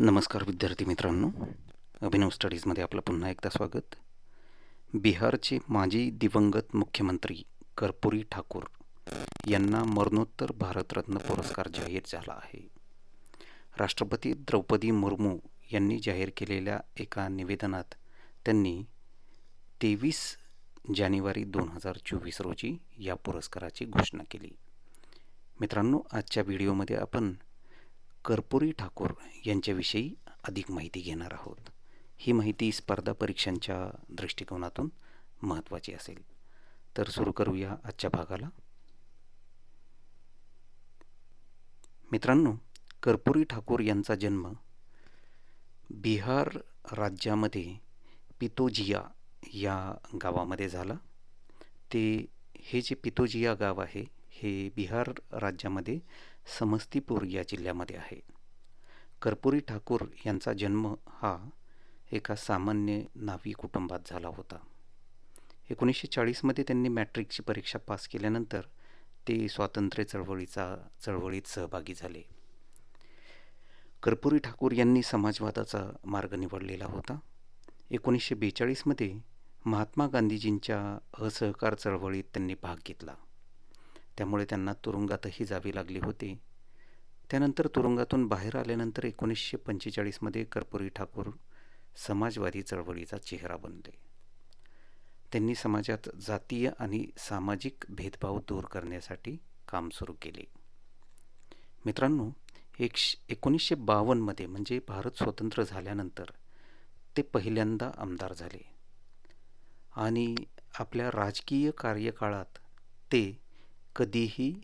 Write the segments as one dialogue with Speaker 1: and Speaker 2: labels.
Speaker 1: नमस्कार विद्यार्थी मित्रांनो. अभिनव स्टडीजमध्ये आपलं पुन्हा एकदा स्वागत. बिहारचे माजी दिवंगत मुख्यमंत्री कर्पुरी ठाकूर यांना मरणोत्तर भारतरत्न पुरस्कार जाहीर झाला आहे. राष्ट्रपती द्रौपदी मुर्मू यांनी जाहीर केलेल्या एका निवेदनात त्यांनी तेवीस जानेवारी दोन हजार चोवीस रोजी या पुरस्काराची घोषणा केली. मित्रांनो आजच्या व्हिडिओमध्ये आपण कर्पुरी ठाकूर यांच्याविषयी अधिक माहिती घेणार आहोत. ही माहिती स्पर्धा परीक्षांच्या दृष्टिकोनातून महत्त्वाची असेल. तर सुरू करूया आजच्या भागाला. मित्रांनो कर्पुरी ठाकूर यांचा जन्म बिहार राज्यामध्ये पितोजिया या गावामध्ये झाला. ते हे जे पितोजिया गाव आहे हे बिहार राज्यामध्ये समस्तीपूर या जिल्ह्यामध्ये आहे. कर्पुरी ठाकूर यांचा जन्म हा एका सामान्य नावी कुटुंबात झाला होता. एकोणीसशे चाळीसमध्ये त्यांनी मॅट्रिकची परीक्षा पास केल्यानंतर ते स्वातंत्र्य चळवळीचा चळवळीत सहभागी झाले. कर्पुरी ठाकूर यांनी समाजवादाचा मार्ग निवडलेला होता. एकोणीसशे बेचाळीसमध्ये महात्मा गांधीजींच्या असहकार चळवळीत त्यांनी भाग घेतला. त्यामुळे त्यांना तुरुंगातही जावे लागले होते. त्यानंतर तुरुंगातून बाहेर आल्यानंतर एकोणीसशे पंचेचाळीसमध्ये कर्पुरी ठाकूर समाजवादी चळवळीचा चेहरा बनले. त्यांनी समाजात जातीय आणि सामाजिक भेदभाव दूर करण्यासाठी काम सुरू केले. मित्रांनो एक एकोणीसशे बावन्नमध्ये म्हणजे भारत स्वतंत्र झाल्यानंतर ते पहिल्यांदा आमदार झाले. आणि आपल्या राजकीय कार्यकाळात ते कधीही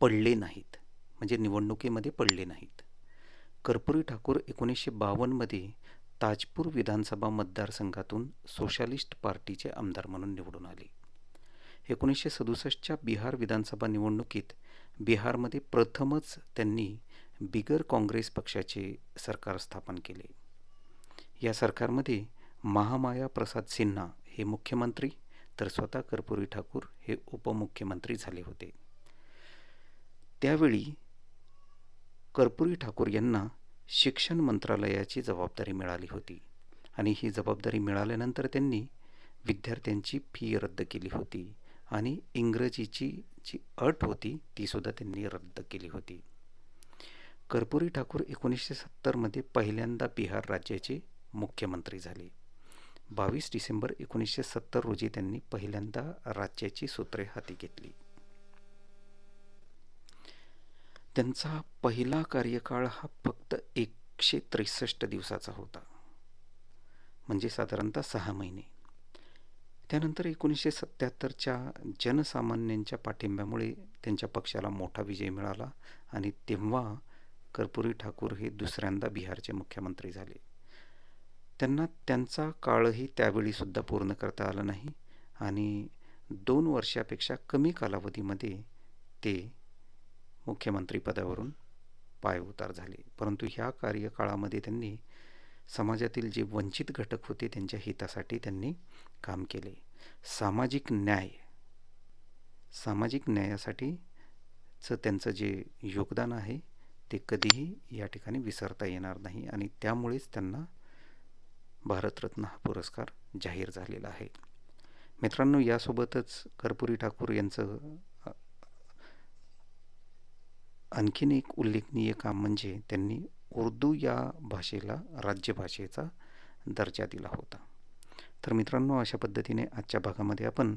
Speaker 1: पडले नाहीत. म्हणजे निवडणुकीमध्ये पडले नाहीत. कर्पुरी ठाकूर एकोणीसशे बावन्नमध्ये ताजपूर विधानसभा मतदारसंघातून सोशालिस्ट पार्टीचे आमदार म्हणून निवडून आले. एकोणीसशे सदुसष्टच्या बिहार विधानसभा निवडणुकीत बिहारमध्ये प्रथमच त्यांनी बिगर काँग्रेस पक्षाचे सरकार स्थापन केले. या सरकारमध्ये महामाया प्रसाद सिन्हा हे मुख्यमंत्री तर स्वतः कर्पुरी ठाकूर हे उपमुख्यमंत्री झाले होते. त्यावेळी कर्पुरी ठाकूर यांना शिक्षण मंत्रालयाची जबाबदारी मिळाली होती आणि ही जबाबदारी मिळाल्यानंतर त्यांनी विद्यार्थ्यांची फी रद्द केली होती आणि इंग्रजीची जी अट होती तीसुद्धा त्यांनी रद्द केली होती. कर्पुरी ठाकूर एकोणीसशे सत्तरमध्ये पहिल्यांदा बिहार राज्याचे मुख्यमंत्री झाले. बावीस डिसेंबर एकोणीसशे सत्तर रोजी त्यांनी पहिल्यांदा राज्याची सूत्रे हाती घेतली. त्यांचा पहिला कार्यकाळ हा फक्त एकशे त्रेसष्ट दिवसाचा होता. म्हणजे साधारणतः सहा महिने. त्यानंतर एकोणीसशे सत्त्याहत्तरच्या जनसामान्यांच्या पाठिंब्यामुळे त्यांच्या पक्षाला मोठा विजय मिळाला आणि तेव्हा कर्पुरी ठाकूर हे दुसऱ्यांदा बिहारचे मुख्यमंत्री झाले. त्यांना त्यांचा काळही त्यावेळीसुद्धा पूर्ण करता आला नाही आणि दोन वर्षापेक्षा कमी कालावधीमध्ये ते मुख्यमंत्रीपदावरून उतार झाले. परंतु ह्या कार्यकाळामध्ये त्यांनी समाजातील जे वंचित घटक होते त्यांच्या हितासाठी त्यांनी काम केले. सामाजिक न्याय सामाजिक न्यायासाठीचं त्यांचं जे योगदान आहे ते कधीही या ठिकाणी विसरता येणार नाही आणि त्यामुळेच त्यांना भारतरत्न हा पुरस्कार जाहीर झालेला आहे. मित्रांनो यासोबतच कर्पुरी ठाकूर यांचं आणखीन एक उल्लेखनीय काम म्हणजे त्यांनी उर्दू या भाषेला राज्यभाषेचा दर्जा दिला होता. तर मित्रांनो अशा पद्धतीने आजच्या भागामध्ये आपण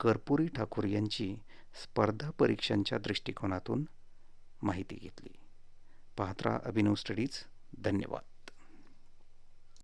Speaker 1: कर्पुरी ठाकूर यांची स्पर्धा परीक्षांच्या दृष्टिकोनातून माहिती घेतली. पाहत्रा अभिनव स्टडीज. धन्यवाद.